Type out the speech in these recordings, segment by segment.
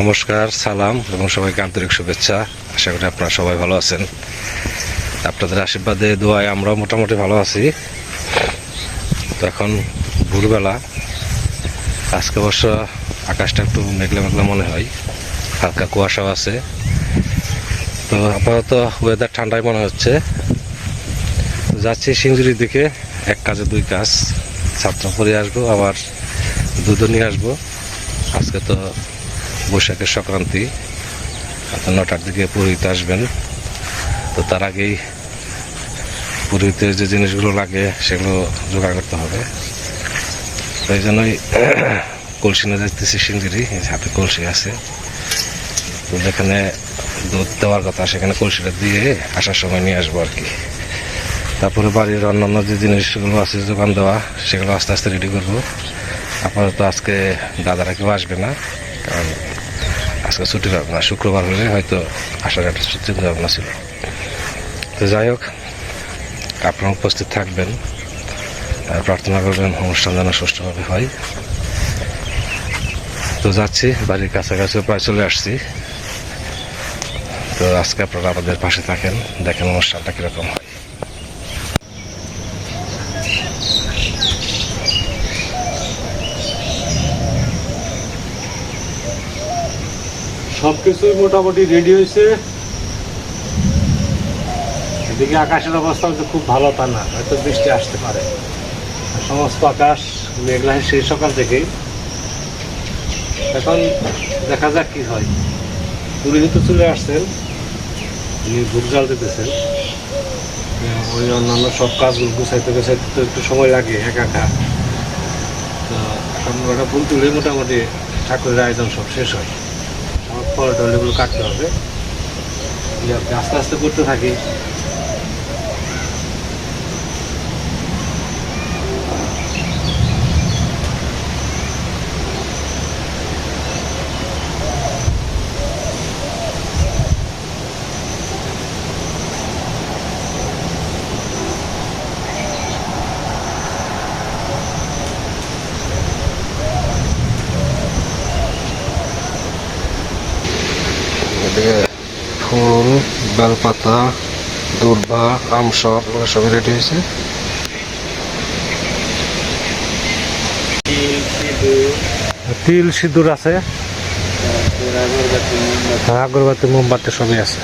নমস্কার, সালাম এবং সবাইকে আন্তরিক শুভেচ্ছা। আশা করি আপনারা সবাই ভালো আছেন। আপনাদের আশীর্বাদে, দোয়ায় আমরাও মোটামুটি ভালো আছি। তো এখন ভোরবেলা, আজকে অবশ্য আকাশটা একটু মেঘলা মেঘলা মনে হয়, হালকা কুয়াশাও আছে। তো আপাতত ওয়েদার ঠান্ডাই মনে হচ্ছে। যাচ্ছি সিঞ্জুরির দিকে, এক কাজে দুই কাজ। ছাত্র পরে আসব, আবার দুধও নিয়ে আসব। আজকে তো বৈশাখের সংক্রান্তি। নটার দিকে পুরোহিত আসবেন। তো তার আগেই পুরোহিতের যে জিনিসগুলো লাগে সেগুলো জোগাড় করতে হবে। তো এই জন্যই কলসি নিয়ে যাইতেছি সিঙ্গিরি হাতে কলসি আছে। তো যেখানে দুধ দেওয়ার কথা সেখানে কলসিটা দিয়ে আসার সময় নিয়ে আসব আর কি। তারপরে বাড়ির অন্যান্য যে জিনিসগুলো আছে, যোগান দেওয়া, সেগুলো আস্তে আস্তে রেডি করব। আপাতত আজকে দাদারা কেউ আসবে না, কারণ আজকে ছুটি পাবে না, শুক্রবার হলে হয়তো আসার একটা চিন্তা ভাবনা ছিল। তো যাই হোক, আপনারা উপস্থিত থাকবেন প্রার্থনা করবেন অনুষ্ঠান যেন সুষ্ঠুভাবে হয়। তো যাচ্ছি, বাড়ির কাছাকাছি প্রায় চলে আসছি। তো আজকে আপনারা আমাদের পাশে থাকেন, দেখেন অনুষ্ঠানটা কীরকম হয়। সবকিছুই মোটামুটি রেডি হয়েছে। এদিকে আকাশের অবস্থা হচ্ছে খুব ভালো তা না, হয়তো বৃষ্টি আসতে পারে। সমস্ত আকাশ মেঘলা সেই সকাল থেকেই। এখন দেখা যাক কি হয়। পুরোহিত চলে আসছেন, উনি জাল দিতেছেন ওই অন্যান্য সব কাজগুলো গুছাইতে গুছাইতে তো একটু সময় লাগে একা একা। তো এখন ওটা ফুল তুলে মোটামুটি ঠাকুরের আয়োজন সব শেষ হয়। ফল টলগুলো কাটতে হবে। আস্তে আস্তে করতে থাকি। এদিকে ফুল, বেলপাতা, দুর্বা আম সব এগুলো সবই রেডি হয়েছে। তিল সিঁদুর আছে। আগরবাতি, মোমবাতি সবই আছে।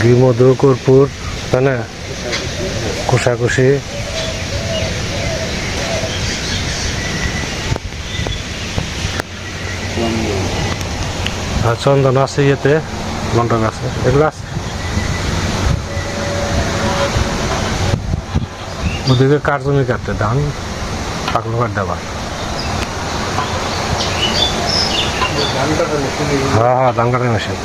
ঘি মধু কর্পূর তাই না? কুশাকুশি আর চন্দন আছে ইয়েতে গন্ডক আছে। এগুলো আছে। ওদিকে কার জমি কাটতে ধান পাকলো কাট হ্যাঁ হ্যাঁ ধান কাটার মেশিন।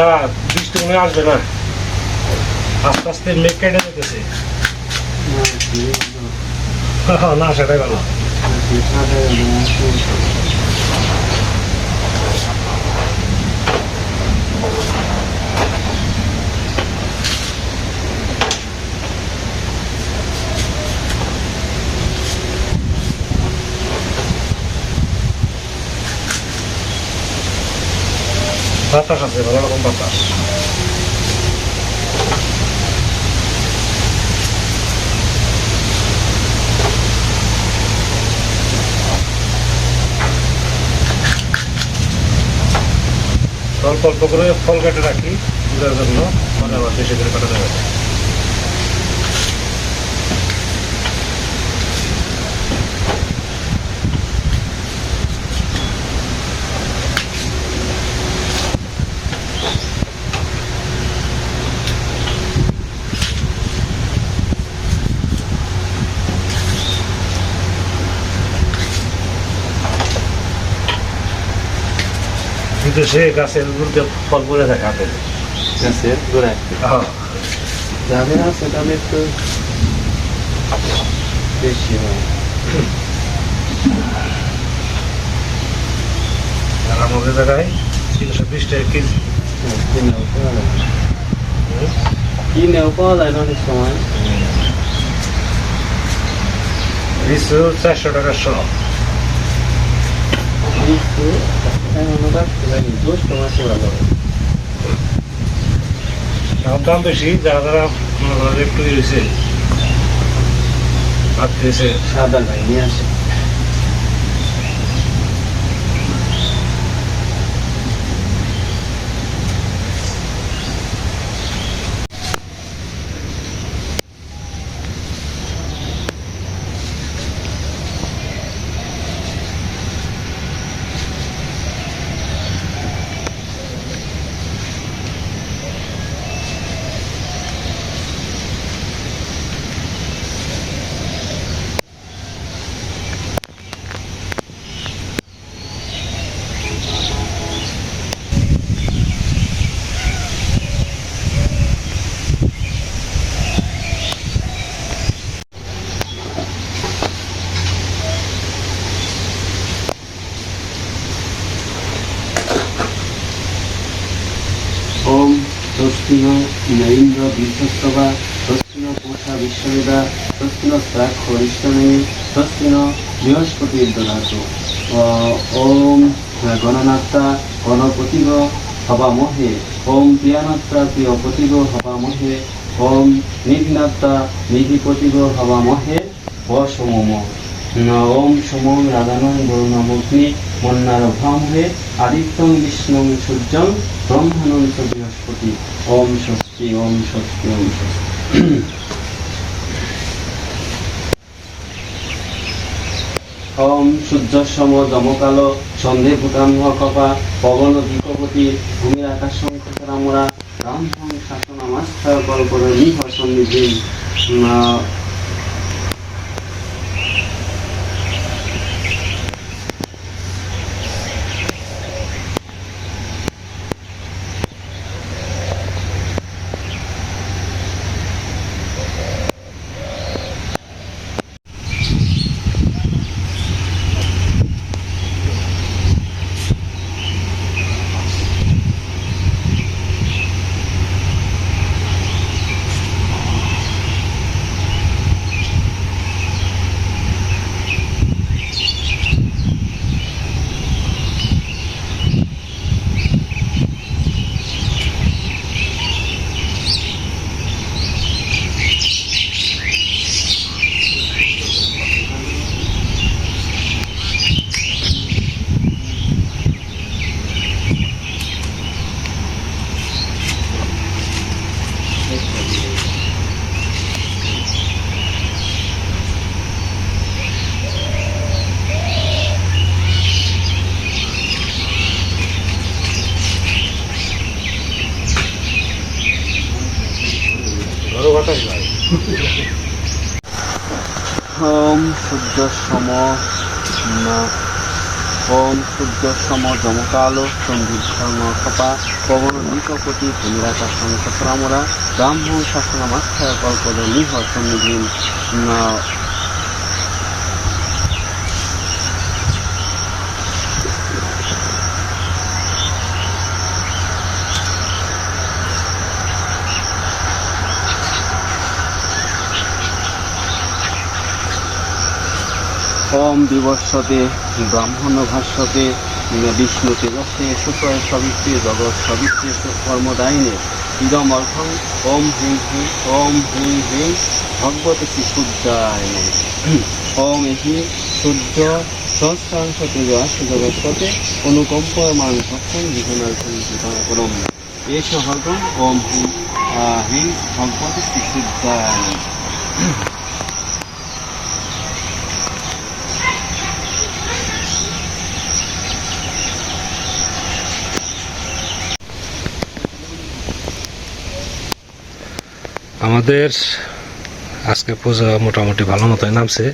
না বৃষ্টি মনে আসবে না আস্তে আস্তে মেঘ কেটে যেতেছে না সেটাই ভালো বাতাস আছে ভালো রকম বাতাস অল্প অল্প করে ফল কেটে রাখি পূজার জন্য মানে আবার বেশি করে কাটা যাবে কিন্তু সে গাছের গুরুতে ফল পড়ে থাকে হাতে। গাছের গোড়ায়? হ্যাঁ। যাবে না সেটা আমি একটু বেশি হয়। আর আমাদের জায়গায় তিনশো বিশ টাকা কেজি। কিনেও পাওয়া যায়। কিনেও পাওয়া যায় না অনেক সময়। লিচু চারশো টাকা শ কিন্তু দাম বেশি যারা যারা একটু হয়েছে ভাত খেয়েছে সাদা ভাই নিয়ে আসে ওম স্বস্তিন নৈন্দ্র বিশ্বস্তবা স্বস্তিন পোষা বিশ্ববেদা স্বস্তিন প্রাক হরিষ্টমী স্বস্তিন বৃহস্পতির দদাত ওম গণনাত্রা গণপতিগ হবামহে, ওম প্রিয়ানাত্রা প্রিয়পতিগ হবামহে, ওম নিধিনাত্রা নিধিপতিগ হবামহে অসমম ওম সমম রাধানং বরুণমগ্নি মন্নারভামহে আদিত্যং বিষ্ণুং সূর্যং ব্রহ্মানং চ বৃহস্পতি। ওম স্বস্তি ওম স্বস্তি ওম স্বস্তি। ওম সন্ধে ভূতাঙ্গ কপা পবন দিকপতি ভূমির আকাশ সংখ্যামরা ব্রাহ্মণ শাসনামাস্থা কল্পনা নিহ সন্নিধি ধরো বাতাস ভাই ওম সূর্য সম ওম সূর্য সম যমকালো সন্ধিধর্ম খপা পবন নিকপতি ভূমিরাকাশ সংখ্যামরা ব্রাহ্মণ শাসনামাখ্যা কল্পদ নিহ সন্নিধি ওম বিবর্ষতে ব্রাহ্মণ ভাষ্যতে বিষ্ণু তেজস্বে সুতয় সবিত্রে জগৎ সবিত্রে কর্মদায়িনে ইদম অর্থং ওম হিং হিং ওম হিং হিং ভগবত নমঃ। ওম এহি সূর্য সহস্রাংশ তেজস জগৎপতে অনুকম্পমান ভক্ষণ বিঘনার্থন করম এষ হর্গম ওম হিং হিং ভগবত শ্রী আমাদের আজকে পূজা মোটামুটি ভালো মতোই নামছে।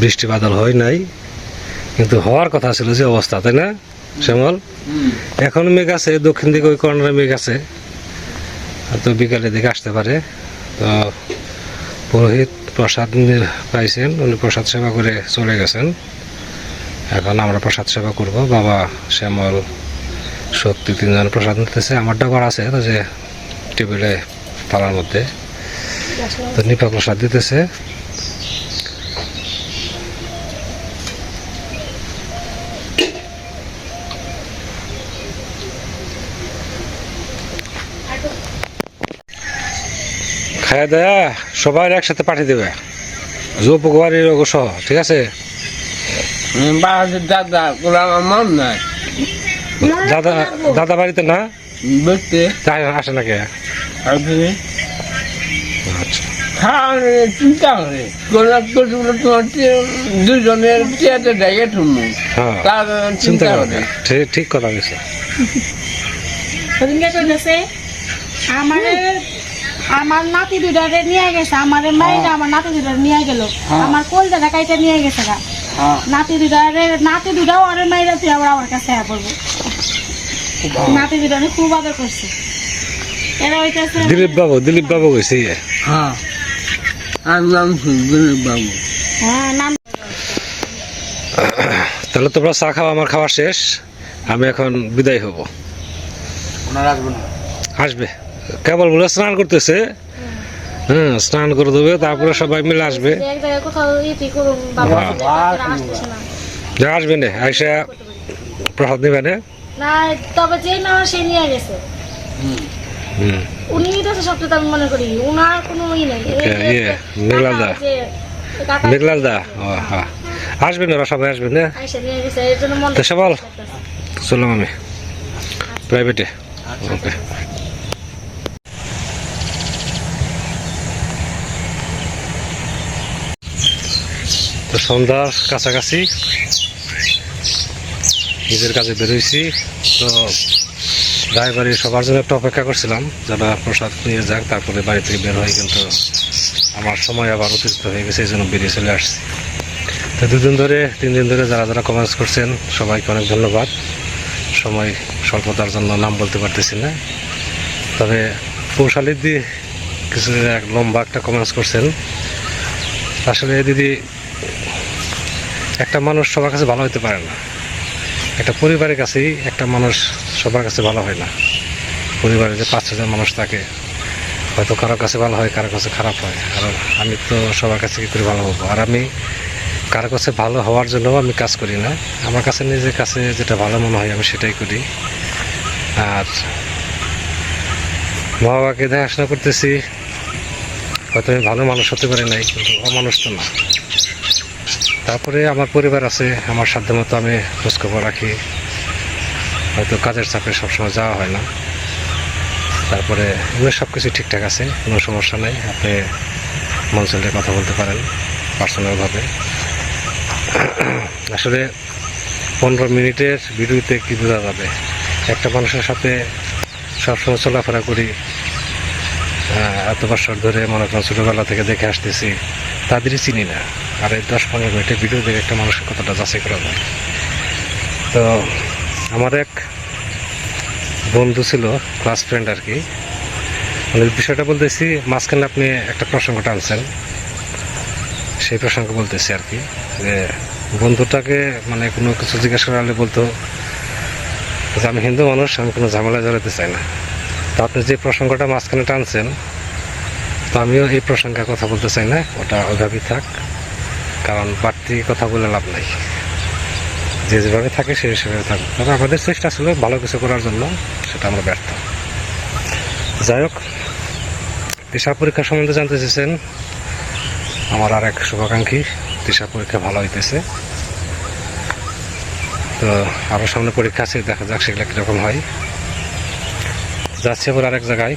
বৃষ্টি বাদল হয় নাই কিন্তু হওয়ার কথা ছিল যে অবস্থা তাই না শ্যামল? এখন মেঘ আছে দক্ষিণ দিকে ওই কর্নারে মেঘ আছে। তো বিকালের দিকে আসতে পারে। তো পুরোহিত প্রসাদ পাইছেন উনি প্রসাদ সেবা করে চলে গেছেন। এখন আমরা প্রসাদ সেবা করব। বাবা শ্যামল শক্তি তিনজন প্রসাদ নিতেছে। আমারটা করা আছে তো যে টেবিলে থালার মধ্যে। তো নিপা প্রসাদ দিতেছে। দাওয়া সবাই একসাথে পাঠিয়ে দেবে। জৌপকুমারীর সহ ঠিক আছে? দাদা আমার দাদা দাদা বাড়িতে না? বুঝতে আসে না কে? চিন্তা করে। দুজনের তুমি হ্যাঁ তার চিন্তা চিন্তা করে ঠিক ঠিক কথা আমারে আমার নাতি দুটারে নিয়ে গেছে আমার মায়েরা আমার নাতি দুটারে নিয়ে গেল। আমার কলটা ঢাকাইতে নিয়ে গেছে গা। হ্যাঁ। নাতি দুটারে নাতি দুটাও আরে মায়েরা তুই আবার আমার কাছে পড়ব। নাতি দুটারে খুব আদর করছে। দিলীপ বাবু দিলীপ বাবু গেছে হ্যাঁ। আমি নাম সুন্দর বাবু। হ্যাঁ নাম তাহলে তোমরা চা খাওয়া আমার খাওয়া শেষ। আমি এখন বিদায় হব। আসবে কেবল বলে স্নান করতেছে। হ্যাঁ স্নান করে দেবে তারপরে সবাই মিলে আসবে। যে হ্যাঁ। যা আসবে না আইসা প্রসাদ নিবে না। না তবে যে না সে নিয়ে গেছে। উনি তো সবটা আমি মনে করি। উনার কোনো ই নেই। ইয়ে, মেঘলাল দা। মেঘলাল দা হ্যাঁ আসবেন ওরা সবাই আসবেন না তো সবাল চললাম আমি প্রাইভেটে ওকে তো সন্ধ্যার কাছাকাছি। নিজের কাজে বেরোইছি। তো ড্রাইভারি সবার জন্য একটা অপেক্ষা করছিলাম যারা প্রসাদ নিয়ে যাক, তারপরে বাড়ি থেকে বের হয়, কিন্তু আমার সময় আবার অতিরিক্ত হয়ে গেছে, এই জন্য বেরিয়ে চলে আসছি। তো দুদিন ধরে, তিন দিন ধরে যারা যারা কমেন্টস করছেন, সবাইকে অনেক ধন্যবাদ। সময় স্বল্পতার জন্য নাম বলতে পারতেছি না। তবে পৌশালির দিয়ে কিছু এক লম্বা একটা কমেন্টস করছেন। আসলে দিদি একটা মানুষ সবার কাছে ভালো হতে পারে না। একটা পরিবারের কাছেই একটা মানুষ সবার কাছে ভালো হয় না। পরিবারে যে পাঁচ ছজন মানুষ থাকে, হয়তো কারোর কাছে ভালো হয় কারোর কাছে খারাপ হয়। আর আমি তো সবার কাছে কি করে ভালো হব? আর আমি কারও কাছে ভালো হওয়ার জন্য আমি কাজ করি না। আমার কাছে নিজের কাছে যেটা ভালো মনে হয় আমি সেটাই করি। আর মা বাবাকে দেখাশোনা করতেছি। হয়তো আমি ভালো মানুষ হতে পারি নাই, কিন্তু অমানুষ তো না। তারপরে আমার পরিবার আছে, আমার সাধ্য মতো আমি খোঁজখবর রাখি। হয়তো কাজের চাপে সবসময় যাওয়া হয় না। তারপরে এগুলো সব কিছু ঠিকঠাক আছে, কোনো সমস্যা নেই। আপনি মন চলে কথা বলতে পারেন, পার্সোনালভাবে। আসলে পনেরো মিনিটের ভিডিওতে কি বোঝা যাবে? একটা মানুষের সাথে সবসময় চলাফেরা করি এত বছর ধরে মনে করেন ছোটোবেলা থেকে দেখে আসতেছি, তাদেরই চিনি না। আর এই দশ পনেরো মিনিটের ভিডিও দেখে একটা মানুষের কতটা যাচাই করা যায়। তো আমার এক বন্ধু ছিল ক্লাস ফ্রেন্ড আর কি মানে বিষয়টা বলতেছি, মাঝখানে আপনি একটা প্রসঙ্গ টানছেন। সেই প্রসঙ্গ বলতেছি আর কি যে বন্ধুটাকে মানে কোনো কিছু জিজ্ঞাসা করলে বলতো যে, আমি হিন্দু মানুষ, আমি কোনো ঝামেলায় জড়াতে চাই না। তো আপনি যে প্রসঙ্গটা মাঝখানে টানছেন, তো আমিও এই প্রসঙ্গে কথা বলতে চাই না, ওটা ওইভাবেই থাক। কারণ বাড়তি কথা বলে লাভ নাই। যে যেভাবে থাকে সে হিসেবে থাকবে তবে আমাদের চেষ্টা ছিল ভালো কিছু করার জন্য, সেটা আমরা ব্যর্থ। যাই হোক, দিশা পরীক্ষা সম্বন্ধে জানতে চেয়েছেন। আমার আর এক শুভাকাঙ্ক্ষী, দিশা পরীক্ষা ভালো হইতেছে। তো আরও সামনে পরীক্ষা আছে, দেখা যাক সেগুলো কীরকম হয়। যাচ্ছি আবার আরেক জায়গায়।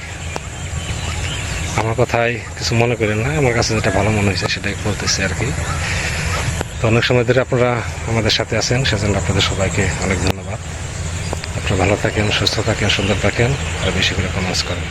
আমার কথায় কিছু মনে করেন না, আমার কাছে যেটা ভালো মনে হয়েছে সেটাই বলতেছি আর কি। তো অনেক সময় ধরে আপনারা আমাদের সাথে আছেন, সেজন্য আপনাদের সবাইকে অনেক ধন্যবাদ। আপনারা ভালো থাকেন, সুস্থ থাকেন, সুন্দর থাকেন, আর বেশি করে কমেন্টস করেন।